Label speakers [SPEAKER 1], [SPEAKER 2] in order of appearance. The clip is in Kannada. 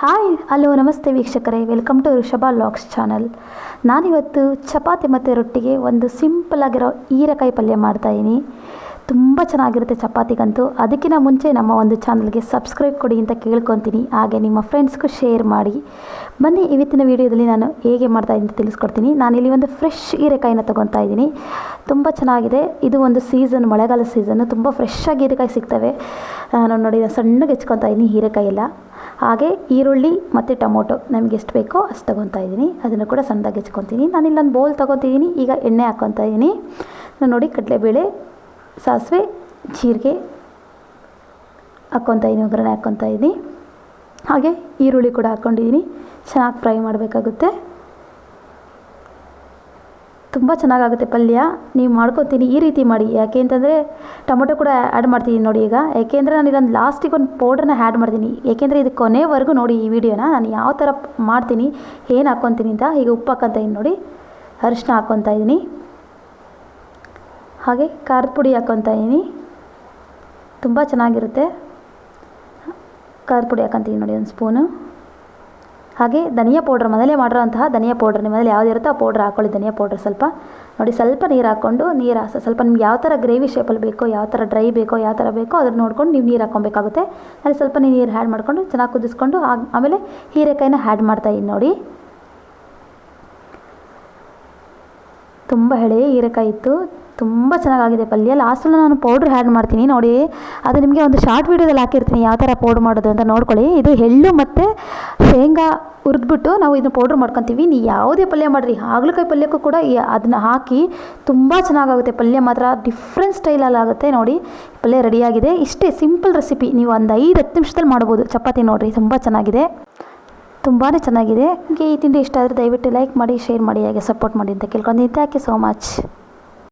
[SPEAKER 1] ಹಾಯ್ ಹಲೋ ನಮಸ್ತೆ ವೀಕ್ಷಕರೇ. Welcome to Rishabha logs channel ನಾನಿವತ್ತು ಚಪಾತಿ ಮತ್ತು ರೊಟ್ಟಿಗೆ ಒಂದು ಸಿಂಪಲ್ ಆಗಿರೋ ಹೀರೆಕಾಯಿ ಪಲ್ಯ ಮಾಡ್ತಾಯಿದ್ದೀನಿ ತುಂಬ ಚೆನ್ನಾಗಿರುತ್ತೆ ಚಪಾತಿಗಂತೂ. ಅದಕ್ಕಿಂತ ಮುಂಚೆ ನಮ್ಮ ಒಂದು ಚಾನಲ್ಗೆ ಸಬ್ಸ್ಕ್ರೈಬ್ ಕೊಡಿ ಅಂತ ಕೇಳ್ಕೊತೀನಿ. ಹಾಗೆ ನಿಮ್ಮ ಫ್ರೆಂಡ್ಸ್ಗೂ ಶೇರ್ ಮಾಡಿ. ಬನ್ನಿ, ಇವತ್ತಿನ ವಿಡಿಯೋದಲ್ಲಿ ನಾನು ಹೇಗೆ ಮಾಡ್ತಾಯಿದ್ದೀನಿ ಅಂತ ತಿಳಿಸ್ಕೊಡ್ತೀನಿ. ನಾನು ಇಲ್ಲಿ ಒಂದು ಫ್ರೆಶ್ ಹೀರೆಕಾಯಿನ ತೊಗೊತಾ ಇದ್ದೀನಿ ತುಂಬ ಚೆನ್ನಾಗಿದೆ. ಇದು ಒಂದು ಸೀಸನ್ ಮಳೆಗಾಲ ಸೀಸನ್ನು ತುಂಬ ಫ್ರೆಶ್ ಆಗಿ ಹೀರೆಕಾಯಿ ಸಿಗ್ತವೆ. ನಾನು ನೋಡಿ ಸಣ್ಣಗೆ ಹೆಚ್ಕೊತಾ ಇದ್ದೀನಿ ಹೀರೆಕಾಯಿ ಎಲ್ಲ. ಹಾಗೆ ಈರುಳ್ಳಿ ಮತ್ತು ಟೊಮೊಟೊ ನಮಗೆ ಎಷ್ಟು ಬೇಕೋ ಅಷ್ಟು ತೊಗೊತಾ ಇದ್ದೀನಿ. ಅದನ್ನು ಕೂಡ ಸಣ್ಣದಾಗಿ ಹೆಚ್ಕೊತೀನಿ. ನಾನಿಲ್ಲೊಂದು ಬೌಲ್ ತೊಗೊತಿದ್ದೀನಿ ಈಗ ಎಣ್ಣೆ ಹಾಕ್ಕೊತಾ ಇದ್ದೀನಿ. ನಾನು ನೋಡಿ ಕಡಲೆಬೇಳೆ, ಸಾಸಿವೆ, ಜೀರಿಗೆ ಹಾಕ್ಕೊತಾ ಇದ್ದೀನಿ. ಒಗ್ಗರಣೆ ಹಾಕ್ಕೊತಾ ಇದ್ದೀನಿ. ಹಾಗೆ ಈರುಳ್ಳಿ ಕೂಡ ಹಾಕ್ಕೊಂಡಿದ್ದೀನಿ. ಚೆನ್ನಾಗಿ ಫ್ರೈ ಮಾಡಬೇಕಾಗುತ್ತೆ. ತುಂಬ ಚೆನ್ನಾಗಾಗುತ್ತೆ ಪಲ್ಯ. ನೀವು ಮಾಡ್ಕೊತೀನಿ, ಈ ರೀತಿ ಮಾಡಿ. ಯಾಕೆ ಅಂತಂದರೆ, ಟೊಮೊಟೊ ಕೂಡ ಆ್ಯಡ್ ಮಾಡ್ತೀನಿ ನೋಡಿ ಈಗ. ಯಾಕೆಂದರೆ ನಾನು ಇಲ್ಲೊಂದು ಲಾಸ್ಟಿಗೆ ಒಂದು ಪೌಡ್ರನ್ನ ಆ್ಯಡ್ ಮಾಡ್ತೀನಿ. ಏಕೆಂದರೆ ಇದು ಕೊನೆವರೆಗೂ ನೋಡಿ ಈ ವಿಡಿಯೋನ. ನಾನು ಯಾವ ಥರ ಮಾಡ್ತೀನಿ, ಏನು ಹಾಕ್ಕೊತೀನಿ ಅಂತ ಈಗ ಉಪ್ಪು ಹಾಕ್ಕೊತ ಇದ್ದೀನಿ ನೋಡಿ. ಅರಿಶಿನ ಹಾಕ್ಕೊತಾ ಇದ್ದೀನಿ ಹಾಗೆ ಖಾರದ ಪುಡಿ ಹಾಕ್ಕೊತಾ ಇದ್ದೀನಿ ತುಂಬ ಚೆನ್ನಾಗಿರುತ್ತೆ. ಖಾರದ ಪುಡಿ ಹಾಕ್ಕೊತೀನಿ ನೋಡಿ ಒಂದು ಸ್ಪೂನು ಹಾಗೆ ಧನಿಯಾ ಪೌಡ್ರ್ ಮೊದಲೇ ಮಾಡಿರೋಂತಹ ಧನಿಯಾ ಪೌಡ್ರ್ ನಿಮ್ಮ ಯಾವುದಿರುತ್ತೋ ಆ ಪೌಡ್ರ್ ಹಾಕೊಳ್ಳಿ, ಧನಿಯಾ ಪೌಡ್ರ್ ಸ್ವಲ್ಪ. ನೋಡಿ ಸ್ವಲ್ಪ ನೀರು ಹಾಕ್ಕೊಂಡು ನೀರು ಸ್ವಲ್ಪ ನಿಮ್ಗೆ ಯಾವ ಥರ ಗ್ರೇವಿ ಶೇಪಲ್ಲಿ ಬೇಕೋ, ಯಾವ ಥರ ಡ್ರೈ ಬೇಕೋ, ಯಾವ ಥರ ಬೇಕೋ ಅದನ್ನು ನೋಡ್ಕೊಂಡು ನೀವು ನೀರು ಹಾಕ್ಕೊಬೇಕಾಗುತ್ತೆ. ಅಲ್ಲಿ ಸ್ವಲ್ಪ ನೀರು ಹ್ಯಾಡ್ ಮಾಡಿಕೊಂಡು ಚೆನ್ನಾಗಿ ಕುದಿಸ್ಕೊಂಡು ಆಮೇಲೆ ಹೀರೆಕಾಯಿನ ಆ್ಯಡ್ ಮಾಡ್ತಾಯಿದ್ದೀನಿ ನೋಡಿ. ತುಂಬ ಹೇಳಿ ಹೀರೆಕಾಯಿ ಇತ್ತು. ತುಂಬ ಚೆನ್ನಾಗಾಗಿದೆ ಪಲ್ಯ ಲಾಸ್ಟಲ್ಲಿ ನಾನು ಪೌಡ್ರ್ ಹ್ಯಾಡ್ ಮಾಡ್ತೀನಿ, ನೋಡಿ. ಅದು ನಿಮಗೆ ಒಂದು ಶಾರ್ಟ್ ವೀಡಿಯೋದಲ್ಲಿ ಹಾಕಿರ್ತೀನಿ, ಯಾವ ಥರ ಪೌಡ್ರ್ ಮಾಡೋದು ಅಂತ ನೋಡ್ಕೊಳ್ಳಿ. ಇದು ಎಳ್ಳು ಮತ್ತು ಶೇಂಗಾ ಹುರಿದ್ಬಿಟ್ಟು ನಾವು ಇದನ್ನ ಪೌಡ್ರ್ ಮಾಡ್ಕೊತೀವಿ. ನೀವು ಯಾವುದೇ ಪಲ್ಯ ಮಾಡಿರಿ, ಹಾಗಲಕಾಯಿ ಪಲ್ಯಕ್ಕೂ ಕೂಡ ಅದನ್ನ ಹಾಕಿ ತುಂಬ ಚೆನ್ನಾಗಾಗುತ್ತೆ. ಪಲ್ಯ ಮಾತ್ರ ಡಿಫ್ರೆಂಟ್ ಸ್ಟೈಲಲ್ಲಿ ಆಗುತ್ತೆ, ನೋಡಿ. ಪಲ್ಯ ರೆಡಿಯಾಗಿದೆ. ಇಷ್ಟೇ ಸಿಂಪಲ್ ರೆಸಿಪಿ ನೀವು ಒಂದು ಐದು, ಹತ್ತು ನಿಮಿಷದಲ್ಲಿ ಮಾಡ್ಬೋದು. ಚಪಾತಿ ನೋಡಿರಿ, ತುಂಬ ಚೆನ್ನಾಗಿದೆ. ತುಂಬಾ ಚೆನ್ನಾಗಿದೆ. ಈ ತಿಂಡಿ ಇಷ್ಟ ಆದರೆ ದಯವಿಟ್ಟು ಲೈಕ್ ಮಾಡಿ ಶೇರ್ ಮಾಡಿ, ಹಾಗೆ ಸಪೋರ್ಟ್ ಮಾಡಿ ಅಂತ ಕೇಳ್ಕೊಂಡು. Thank you so much